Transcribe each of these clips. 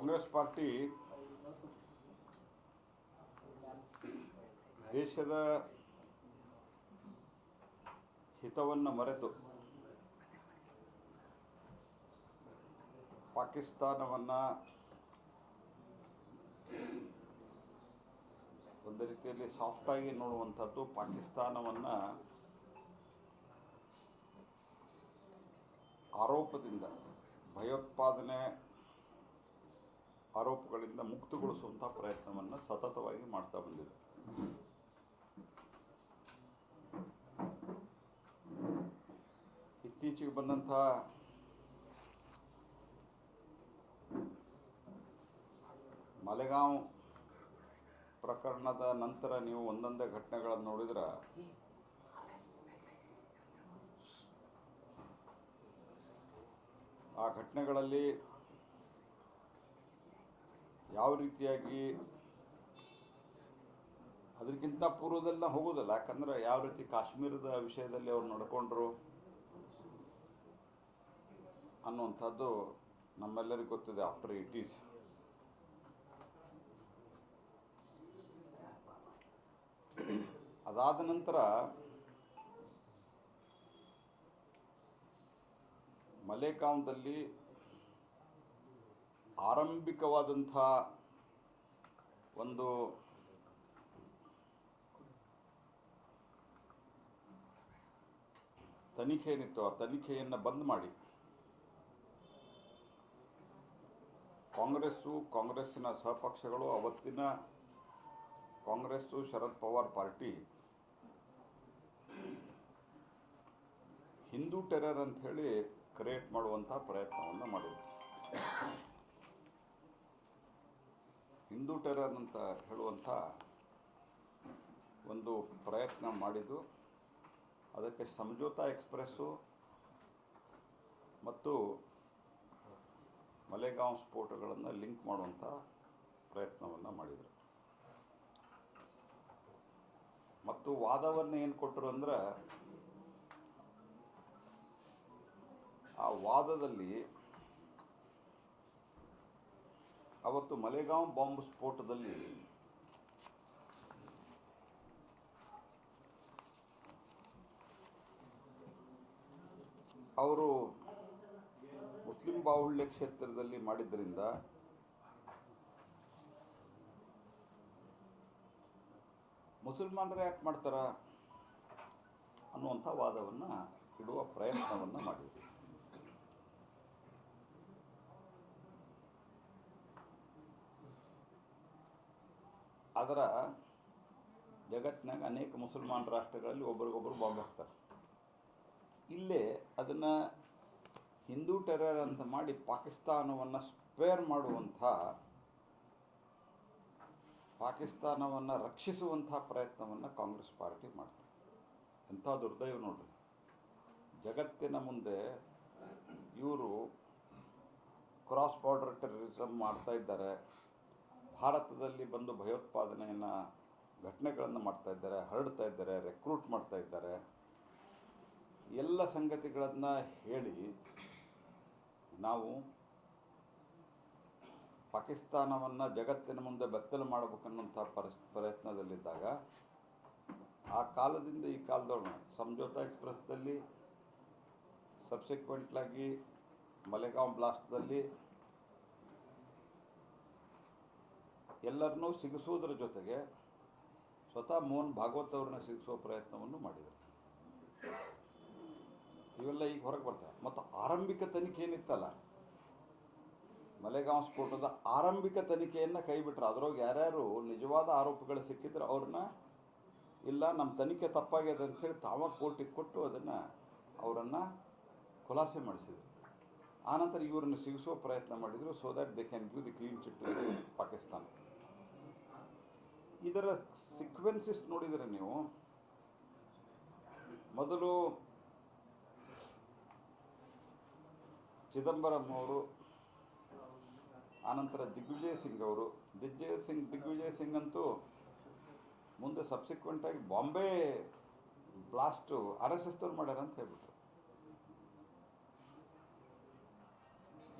Congress party ದೇಶದ ಹಿತವನ್ನು ಮರೆತು ಪಾಕಿಸ್ತಾನವನ್ನು ಒಂದು ರೀತಿಯಲ್ಲಿ ಸಾಫ್ಟಾಗಿ ನೋಡುವಂಥದ್ದು ಪಾಕಿಸ್ತಾನವನ್ನು ಆರೋಪದಿಂದ ಭಯೋತ್ಪಾದನೆ ಆರೋಪಗಳಿಂದ ಮುಕ್ತಗೊಳಿಸುವಂಥ ಪ್ರಯತ್ನವನ್ನು ಸತತವಾಗಿ ಮಾಡ್ತಾ ಬಂದಿದೆ. ಇತ್ತೀಚೆಗೆ ಬಂದಂಥ ಮಲೆಗಾಂವ್ ಪ್ರಕರಣದ ನಂತರ ನೀವು ಒಂದೊಂದೇ ಘಟನೆಗಳನ್ನು ನೋಡಿದ್ರೆ ಆ ಘಟನೆಗಳಲ್ಲಿ ಯಾವ ರೀತಿಯಾಗಿ ಅದಕ್ಕಿಂತ ಪೂರ್ವದಲ್ಲಿ ಹೋಗೋದಲ್ಲ. ಯಾಕಂದ್ರೆ ಯಾವ ರೀತಿ ಕಾಶ್ಮೀರದ ವಿಷಯದಲ್ಲಿ ಅವ್ರು ನಡ್ಕೊಂಡ್ರು ಅನ್ನುವಂಥದ್ದು ನಮ್ಮೆಲ್ಲರಿಗೂ ಗೊತ್ತಿದೆ ಆಫ್ಟರ್ ಏಟೀಸ್ ಅದಾದ ನಂತರ ಮಲೇಗಾಂವ್ದಲ್ಲಿ ಆರಂಭಿಕವಾದಂಥ ಒಂದು ತನಿಖೆ ಏನಿತ್ತು ಆ ತನಿಖೆಯನ್ನು ಬಂದ್ ಮಾಡಿ. ಕಾಂಗ್ರೆಸ್ಸು, ಕಾಂಗ್ರೆಸ್ಸಿನ ಸಹಪಕ್ಷಗಳು, ಅವತ್ತಿನ ಕಾಂಗ್ರೆಸ್ಸು, ಶರದ್ ಪವಾರ್ ಪಾರ್ಟಿ, ಹಿಂದೂ ಟೆರರ್ ಅಂತ ಹೇಳಿ ಕ್ರಿಯೇಟ್ ಮಾಡುವಂಥ ಪ್ರಯತ್ನವನ್ನು ಮಾಡಿದ್ರು. ಹಿಂದೂ ಟೆರರ್ ಅಂತ ಹೇಳುವಂಥ ಒಂದು ಪ್ರಯತ್ನ ಮಾಡಿದ್ದು. ಅದಕ್ಕೆ ಸಮಜೋತಾ ಎಕ್ಸ್ಪ್ರೆಸ್ಸು ಮತ್ತು ಮಲೆಗಾಂವ್ ಸ್ಫೋಟಗಳನ್ನು ಲಿಂಕ್ ಮಾಡುವಂಥ ಪ್ರಯತ್ನವನ್ನು ಮಾಡಿದರು. ಮತ್ತು ವಾದವನ್ನು ಏನು ಕೊಟ್ಟರು ಅಂದ್ರೆ, ಆ ವಾದದಲ್ಲಿ ಅವತ್ತು ಮಲೆಗಾಂವ್ ಬಾಂಬ್ ಸ್ಫೋಟದಲ್ಲಿ ಅವರು ಮುಸ್ಲಿಂ ಬಾಹುಳ್ಯ ಕ್ಷೇತ್ರದಲ್ಲಿ ಮಾಡಿದ್ದರಿಂದ ಮುಸಲ್ಮಾನರು ಯಾಕೆ ಮಾಡ್ತಾರ ಅನ್ನುವಂಥ ವಾದವನ್ನು ಇಡುವ ಪ್ರಯತ್ನವನ್ನು ಮಾಡಿದ್ರು. ಅದರ ಜಗತ್ತಿನಾಗ ಅನೇಕ ಮುಸಲ್ಮಾನ್ ರಾಷ್ಟ್ರಗಳಲ್ಲಿ ಒಬ್ರಿಗೊಬ್ರು ಬಾಂಬ್ ಹಾಕ್ತಾರೆ ಇಲ್ಲೇ ಅದನ್ನು ಹಿಂದೂ ಟೆರರ್ ಅಂತ ಮಾಡಿ ಪಾಕಿಸ್ತಾನವನ್ನು ಸ್ಪೇರ್ ಮಾಡುವಂಥ, ಪಾಕಿಸ್ತಾನವನ್ನು ರಕ್ಷಿಸುವಂಥ ಪ್ರಯತ್ನವನ್ನು ಕಾಂಗ್ರೆಸ್ ಪಾರ್ಟಿ ಮಾಡ್ತಾರೆ ಎಂಥ ದುರ್ದೈವ ನೋಡ್ರಿ. ಜಗತ್ತಿನ ಮುಂದೆ ಇವರು ಕ್ರಾಸ್ ಬಾರ್ಡರ್ ಟೆರರಿಸಮ್ ಮಾಡ್ತಾ ಇದ್ದಾರೆ. ಭಾರತದಲ್ಲಿ ಬಂದು ಭಯೋತ್ಪಾದನೆಯನ್ನು ಘಟನೆಗಳನ್ನು ಮಾಡ್ತಾ ಇದ್ದಾರೆ, ಹರಡ್ತಾ ಇದ್ದಾರೆ ರೆಕ್ರೂಟ್ ಮಾಡ್ತಾ ಇದ್ದಾರೆ, ಎಲ್ಲ ಸಂಗತಿಗಳನ್ನು ಹೇಳಿ ನಾವು ಪಾಕಿಸ್ತಾನವನ್ನು ಜಗತ್ತಿನ ಮುಂದೆ ಬೆತ್ತಲು ಮಾಡಬೇಕನ್ನುವಂಥ ಪರಿಸ್, ಪ್ರಯತ್ನದಲ್ಲಿದ್ದಾಗ ಆ ಕಾಲದಿಂದ ಈ ಕಾಲದೊಳಗೆ ಸಂಜೋತಾ ಎಕ್ಸ್ಪ್ರೆಸ್ದಲ್ಲಿ, ಸಬ್ಸಿಕ್ವೆಂಟ್ಲಾಗಿ ಮಲೆಗಾಂವ್ ಬ್ಲಾಸ್ಟ್ದಲ್ಲಿ ಎಲ್ಲರನ್ನೂ ಸಿಗಿಸುವುದರ ಜೊತೆಗೆ ಸ್ವತಃ ಮೋಹನ್ ಭಾಗವತ್ ಅವ್ರನ್ನ ಸಿಗಿಸುವ ಪ್ರಯತ್ನವನ್ನು ಮಾಡಿದರು. ಇವೆಲ್ಲ ಈಗ ಹೊರಗೆ ಬರ್ತವೆ ಮತ್ತು ಆರಂಭಿಕ ತನಿಖೆ ಏನಿತ್ತಲ್ಲ, ಮಲೆಗಾಂವ್ ಸ್ಫೋಟದ ಆರಂಭಿಕ ತನಿಖೆಯನ್ನು ಕೈ ಬಿಟ್ರೆ ಅದರೊಳಗೆ ಯಾರ್ಯಾರು ನಿಜವಾದ ಆರೋಪಗಳು ಸಿಕ್ಕಿದ್ರೆ ಅವ್ರನ್ನ, ಇಲ್ಲ, ನಮ್ಮ ತನಿಖೆ ತಪ್ಪಾಗ್ಯದ ಅಂಥೇಳಿ ತಾವ ಕೋರ್ಟಿಗೆ ಕೊಟ್ಟು ಅದನ್ನು ಅವರನ್ನು ಖುಲಾಸೆ ಮಾಡಿಸಿದರು. ಆನಂತರ ಇವರನ್ನು ಸಿಗಿಸುವ ಪ್ರಯತ್ನ ಮಾಡಿದರು. So that they can give the clean chit Pakistan ಇದರ ಸಿಕ್ವೆನ್ಸಸ್ ನೋಡಿದರೆ ನೀವು ಮೊದಲು ಚಿದಂಬರಂ ಅವರು, ಆನಂತರ ದಿಗ್ವಿಜಯ್ ಸಿಂಗ್ ಅವರು. ದಿಗ್ವಿಜಯ್ ಸಿಂಗ್ ದಿಗ್ವಿಜಯ್ ಸಿಂಗ್ ಅಂತೂ ಮುಂದೆ ಸಬ್ಸಿಕ್ವೆಂಟಾಗಿ ಬಾಂಬೆ ಬ್ಲಾಸ್ಟು ಆರ್ ಎಸ್ ಎಸ್ದವ್ರು ಮಾಡ್ಯಾರ ಅಂತ ಹೇಳ್ಬಿಟ್ರು.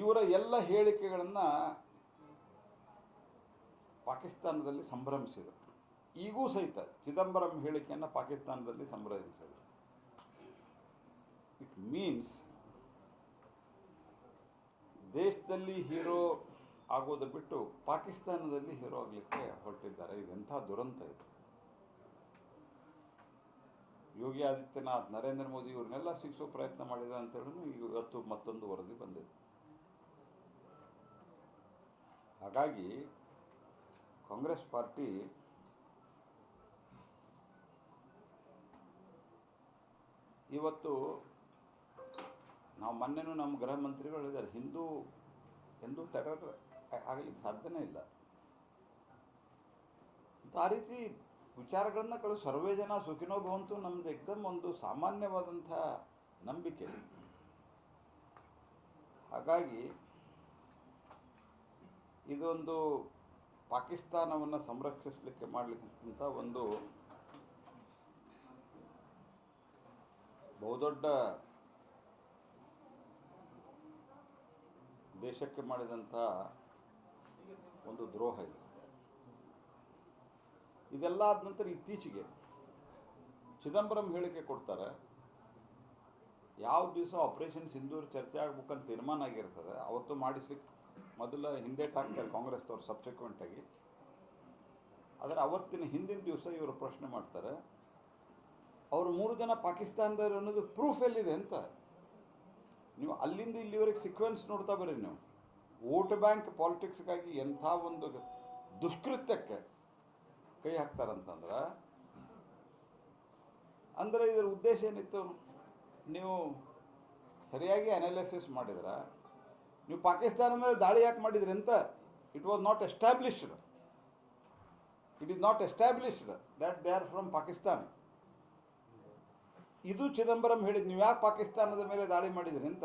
ಇವರ ಎಲ್ಲ ಹೇಳಿಕೆಗಳನ್ನು ಪಾಕಿಸ್ತಾನದಲ್ಲಿ ಸಂಭ್ರಮಿಸಿದರು. ಈಗೂ ಸಹಿತ ಚಿದಂಬರಂ ಹೇಳಿಕೆಯನ್ನು ಪಾಕಿಸ್ತಾನದಲ್ಲಿ ಸಂಭ್ರಮಿಸಿದರು. ಇಟ್ ಮೀನ್ಸ್ ದೇಶದಲ್ಲಿ ಹೀರೋ ಆಗೋದು ಬಿಟ್ಟು ಪಾಕಿಸ್ತಾನದಲ್ಲಿ ಹೀರೋ ಆಗಲಿಕ್ಕೆ ಹೊರಟಿದ್ದಾರೆ. ಇದೆಂಥ ದುರಂತ ಇದು. ಯೋಗಿ ಆದಿತ್ಯನಾಥ್, ನರೇಂದ್ರ ಮೋದಿ ಇವ್ರನ್ನೆಲ್ಲ ಸಿಗಿಸೋ ಪ್ರಯತ್ನ ಮಾಡಿದ ಅಂತೇಳಿ ಇವತ್ತು ಮತ್ತೊಂದು ವರದಿ ಬಂದಿದೆ. ಹಾಗಾಗಿ ಕಾಂಗ್ರೆಸ್ ಪಾರ್ಟಿ ಇವತ್ತು ನಾವು ಮೊನ್ನೆನೂ ನಮ್ಮ ಗೃಹ ಮಂತ್ರಿಗಳು ಇದ್ದಾರೆ. ಹಿಂದೂ ಎಂದು ಟೆರರ್ ಆಗಲಿಕ್ಕೆ ಸಾಧ್ಯನೇ ಇಲ್ಲ. ಆ ರೀತಿ ವಿಚಾರಗಳನ್ನ ಕಳೆದು ಸರ್ವೇ ಜನ ಸುಖಿನೋ ಭವಂತು ನಮ್ದು ಎಕ್ದಮ್ ಒಂದು ಸಾಮಾನ್ಯವಾದಂಥ ನಂಬಿಕೆ. ಹಾಗಾಗಿ ಇದೊಂದು ಪಾಕಿಸ್ತಾನವನ್ನು ಸಂರಕ್ಷಿಸಲಿಕ್ಕೆ ಮಾಡಲಿಕ್ಕಿಂತ ಒಂದು ಬಹುದೊಡ್ಡ ದೇಶಕ್ಕೆ ಮಾಡಿದಂಥ ಒಂದು ದ್ರೋಹ ಇದು. ಇದೆಲ್ಲ ಆದ ನಂತರ ಇತ್ತೀಚೆಗೆ ಚಿದಂಬರಂ ಹೇಳಿಕೆ ಕೊಡ್ತಾರೆ, ಯಾವ ದಿವಸ ಆಪರೇಷನ್ ಸಿಂಧೂರ್ ಚರ್ಚೆ ಆಗ್ಬೇಕಂತ ತೀರ್ಮಾನ ಆಗಿರ್ತದೆ, ಅವತ್ತು ಮಾಡಿಸ್ಲಿಕ್ಕೆ ಮೊದಲ ಹಿಂದೆ ಹಾಕ್ತಾರೆ ಕಾಂಗ್ರೆಸ್ದವ್ರು ಸಬ್ಸಿಕ್ವೆಂಟಾಗಿ. ಆದರೆ ಅವತ್ತಿನ ಹಿಂದಿನ ದಿವಸ ಇವರು ಪ್ರಶ್ನೆ ಮಾಡ್ತಾರೆ, ಅವರು ಮೂರು ಜನ ಪಾಕಿಸ್ತಾನದವರು ಅನ್ನೋದು ಪ್ರೂಫ್ ಎಲ್ಲಿದೆ ಅಂತ? ನೀವು ಅಲ್ಲಿಂದ ಇಲ್ಲಿವರೆಗೆ ಸಿಕ್ವೆನ್ಸ್ ನೋಡ್ತಾ ಬರ್ರಿ ನೀವು. ವೋಟ್ ಬ್ಯಾಂಕ್ ಪಾಲಿಟಿಕ್ಸ್ಗಾಗಿ ಎಂಥ ಒಂದು ದುಷ್ಕೃತ್ಯಕ್ಕೆ ಕೈ ಹಾಕ್ತಾರಂತಂದ್ರೆ, ಅಂದರೆ ಇದರ ಉದ್ದೇಶ ಏನಿತ್ತು? ನೀವು ಸರಿಯಾಗಿ ಅನಾಲಿಸಿಸ್ ಮಾಡಿದ್ರ ನೀವು ಪಾಕಿಸ್ತಾನ ಮೇಲೆ ದಾಳಿ ಯಾಕೆ ಮಾಡಿದ್ರಿ ಅಂತ it was not established it is not established that they are from Pakistan ಇದು ಚಿದಂಬರಂ ಹೇಳಿದ್ ನೀವು ಯಾಕೆ ಪಾಕಿಸ್ತಾನದ ಮೇಲೆ ದಾಳಿ ಮಾಡಿದ್ರಿ ಅಂತ.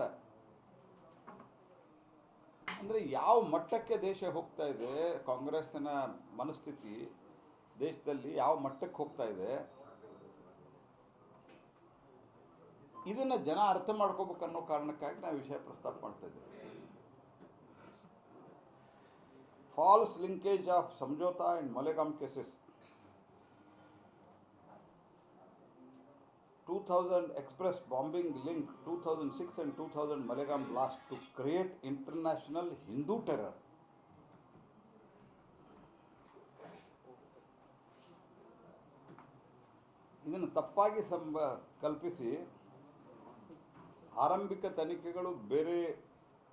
ಅಂದರೆ ಯಾವ ಮಟ್ಟಕ್ಕೆ ದೇಶ ಹೋಗ್ತಾ ಇದೆ, ಕಾಂಗ್ರೆಸ್ಸಿನ ಮನಸ್ಥಿತಿ ದೇಶದಲ್ಲಿ ಯಾವ ಮಟ್ಟಕ್ಕೆ ಹೋಗ್ತಾ ಇದೆ, ಇದನ್ನು ಜನ ಅರ್ಥ ಮಾಡ್ಕೋಬೇಕನ್ನೋ ಕಾರಣಕ್ಕಾಗಿ ನಾವು ವಿಷಯ ಪ್ರಸ್ತಾಪ ಮಾಡ್ತಾ ಇದ್ದೀವಿ. False linkage of Samjhauta and Malegaon cases 2000 express bombing link 2006 and 2000 Malegam blast to create international Hindu terror. ಇದನ್ನು ತಪ್ಪಾಗಿ ಸಂಬ ಕಲ್ಪಿಸಿ ಆರಂಭಿಕ ತನಿಖೆಗಳು ಬೇರೆ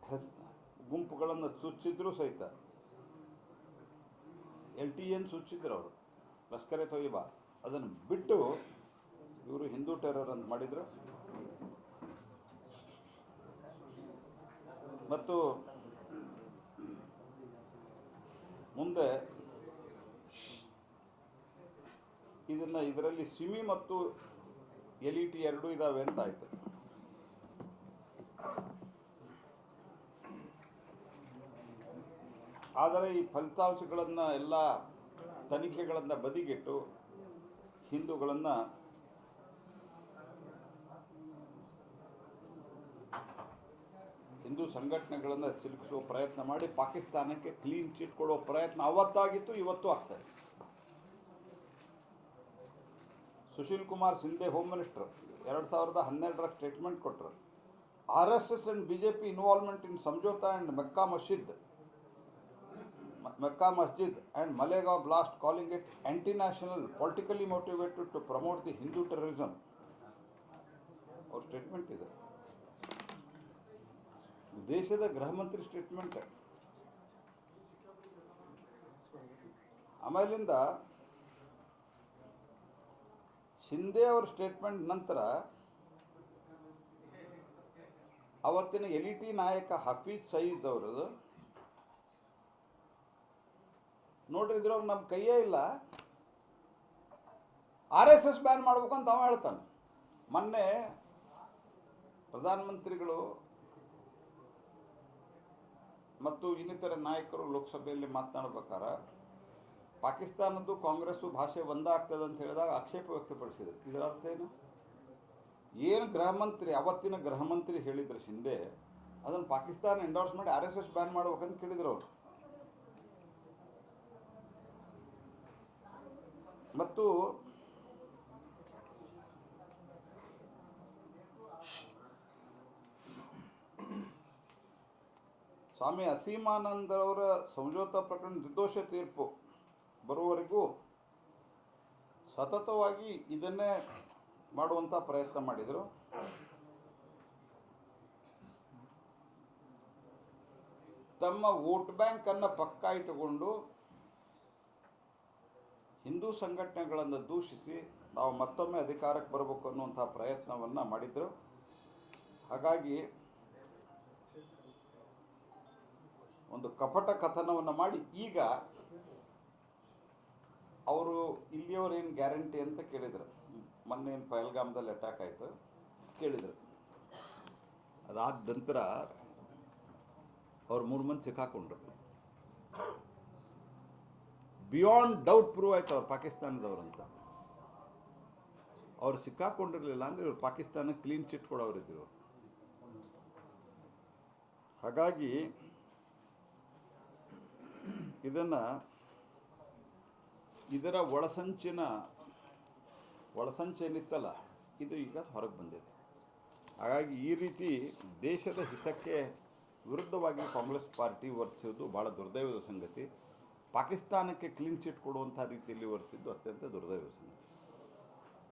ಹೆಸ್ ಗುಂಪುಗಳನ್ನು ಸೂಚಿಸಿದ್ರು ಸಹಿತ ಎಲ್ ಟಿ ಎನ್ ಸೂಚಿಸಿದ್ರು ಅವರು, ಲಷ್ಕರ್ ಎ ತೊಯ್ಬಾ ಅದನ್ನು ಬಿಟ್ಟು ಇವರು ಹಿಂದೂ ಟೆರರ್ ಅಂತ ಮಾಡಿದ್ರು. ಮತ್ತು ಮುಂದೆ ಇದನ್ನ ಇದರಲ್ಲಿ ಸಿಮಿ ಮತ್ತು ಎಲ್ ಇ ಟಿ ಎರಡೂ ಇದಾವೆ ಅಂತ ಆಯ್ತು. ಆದರೆ ಈ ಫಲಿತಾಂಶಗಳನ್ನು ಎಲ್ಲ ತನಿಖೆಗಳನ್ನು ಬದಿಗಿಟ್ಟು ಹಿಂದೂಗಳನ್ನು ಹಿಂದೂ ಸಂಘಟನೆಗಳನ್ನು ಸಿಲುಕಿಸುವ ಪ್ರಯತ್ನ ಮಾಡಿ ಪಾಕಿಸ್ತಾನಕ್ಕೆ ಕ್ಲೀನ್ ಚೀಟ್ ಕೊಡುವ ಪ್ರಯತ್ನ ಅವತ್ತಾಗಿತ್ತು, ಇವತ್ತು ಆಗ್ತದೆ ಸುಶೀಲ್ ಕುಮಾರ್ ಸಿಂಧೆ ಹೋಮ್ ಮಿನಿಸ್ಟರ್ ಎರಡು ಸಾವಿರದ ಹನ್ನೆರಡರ ಸ್ಟೇಟ್ಮೆಂಟ್ ಕೊಟ್ಟರು R S S and B J P involvement in Samjhauta and Mecca Masjid Mecca Masjid and Malegaon blast calling it anti national politically motivated to promote the Hindu terrorism ಅವ್ರ statement ಇದೆ ದೇಶದ ಗೃಹ ಮಂತ್ರಿ statement ಆಮೇಲಿಂದ ಶಿಂದೆ ಅವ್ರ statement ನಂತರ ಅವತ್ತಿನ ಎಲಿಟಿ ನಾಯಕ ಹಫೀಜ್ ಸಯೀದ್ ಅವರದು ನೋಡ್ರಿ, ಇದ್ರೊಳಗೆ ನಮ್ಮ ಕೈಯೇ ಇಲ್ಲ. ಆರ್ ಎಸ್ ಎಸ್ ಬ್ಯಾನ್ ಮಾಡ್ಬೇಕಂತ ಅವ ಹೇಳ್ತಾನೆ. ಮೊನ್ನೆ ಪ್ರಧಾನಮಂತ್ರಿಗಳು ಮತ್ತು ಇನ್ನಿತರ ನಾಯಕರು ಲೋಕಸಭೆಯಲ್ಲಿ ಮಾತನಾಡ್ಬೇಕಾರೆ, ಪಾಕಿಸ್ತಾನದ್ದು ಕಾಂಗ್ರೆಸ್ಸು ಭಾಷೆ ಒಂದಾಗ್ತದೆ ಅಂತ ಹೇಳಿದಾಗ ಆಕ್ಷೇಪ ವ್ಯಕ್ತಪಡಿಸಿದರು. ಇದರ ಅರ್ಥ ಏನು? ಏನು ಗೃಹ ಮಂತ್ರಿ ಅವತ್ತಿನ ಗೃಹ ಮಂತ್ರಿ ಹೇಳಿದ್ರು ಹಿಂದೆ ಅದನ್ನು ಪಾಕಿಸ್ತಾನ ಎಂಡೋರ್ಸ್ ಮಾಡಿ ಆರ್ ಎಸ್ ಎಸ್ ಬ್ಯಾನ್ ಮಾಡ್ಬೇಕಂತ ಕೇಳಿದ್ರು ಅವರು. ಮತ್ತು ಸ್ವಾಮಿ ಅಸೀಮಾನಂದರವರ ಸಂಜೋತ ಪ್ರಕರಣ ನಿರ್ದೋಷ ತೀರ್ಪು ಬರುವವರೆಗೂ ಸತತವಾಗಿ ಇದನ್ನೇ ಮಾಡುವಂಥ ಪ್ರಯತ್ನ ಮಾಡಿದರು. ತಮ್ಮ ವೋಟ್ ಬ್ಯಾಂಕನ್ನು ಪಕ್ಕ ಇಟ್ಟುಕೊಂಡು ಹಿಂದೂ ಸಂಘಟನೆಗಳನ್ನು ದೂಷಿಸಿ ನಾವು ಮತ್ತೊಮ್ಮೆ ಅಧಿಕಾರಕ್ಕೆ ಬರಬೇಕು ಅನ್ನುವಂಥ ಪ್ರಯತ್ನವನ್ನು ಮಾಡಿದರು. ಹಾಗಾಗಿ ಒಂದು ಕಪಟ ಕಥನವನ್ನು ಮಾಡಿ ಈಗ ಅವರು ಇಲ್ಲಿಯವರೇನು ಗ್ಯಾರಂಟಿ ಅಂತ ಕೇಳಿದರು. ಮೊನ್ನೆ ಏನು ಪಹಲ್ಗಾಮದಲ್ಲಿ ಅಟ್ಯಾಕ್ ಆಯಿತು ಕೇಳಿದರು. ಅದಾದ ನಂತರ ಅವ್ರು ಮೂರು ಮಂದಿ ಸಿಕ್ಕಾಕೊಂಡ್ರು. ಬಿಯಾಂಡ್ ಡೌಟ್ ಪ್ರೂವ್ ಆಯ್ತು ಅವ್ರು ಪಾಕಿಸ್ತಾನದವ್ರು ಅಂತ ಅವ್ರು ಸಿಕ್ಕಾಕೊಂಡಿರ್ಲಿಲ್ಲ ಅಂದ್ರೆ ಇವ್ರು ಪಾಕಿಸ್ತಾನ ಕ್ಲೀನ್ ಚಿಟ್ ಕೊಡೋರಿದ್ರು ಹಾಗಾಗಿ ಇದನ್ನ ಇದರ ಒಳಸಂಚಿನ ಒಳಸಂಚೇನಿತ್ತಲ್ಲ ಇದು ಈಗ ಹೊರಗೆ ಬಂದಿದೆ. ಹಾಗಾಗಿ ಈ ರೀತಿ ದೇಶದ ಹಿತಕ್ಕೆ ವಿರುದ್ಧವಾಗಿ ಕಾಂಗ್ರೆಸ್ ಪಾರ್ಟಿ ವರ್ತಿಸೋದು ಭಾಳ ದುರ್ದೈವದ ಸಂಗತಿ. ಪಾಕಿಸ್ತಾನಕ್ಕೆ ಕ್ಲೀನ್ ಚಿಟ್ ಕೊಡುವಂಥ ರೀತಿಯಲ್ಲಿ ವರ್ತಿದ್ದು ಅತ್ಯಂತ ದುರ್ದೈವ ಸಂಗತಿ.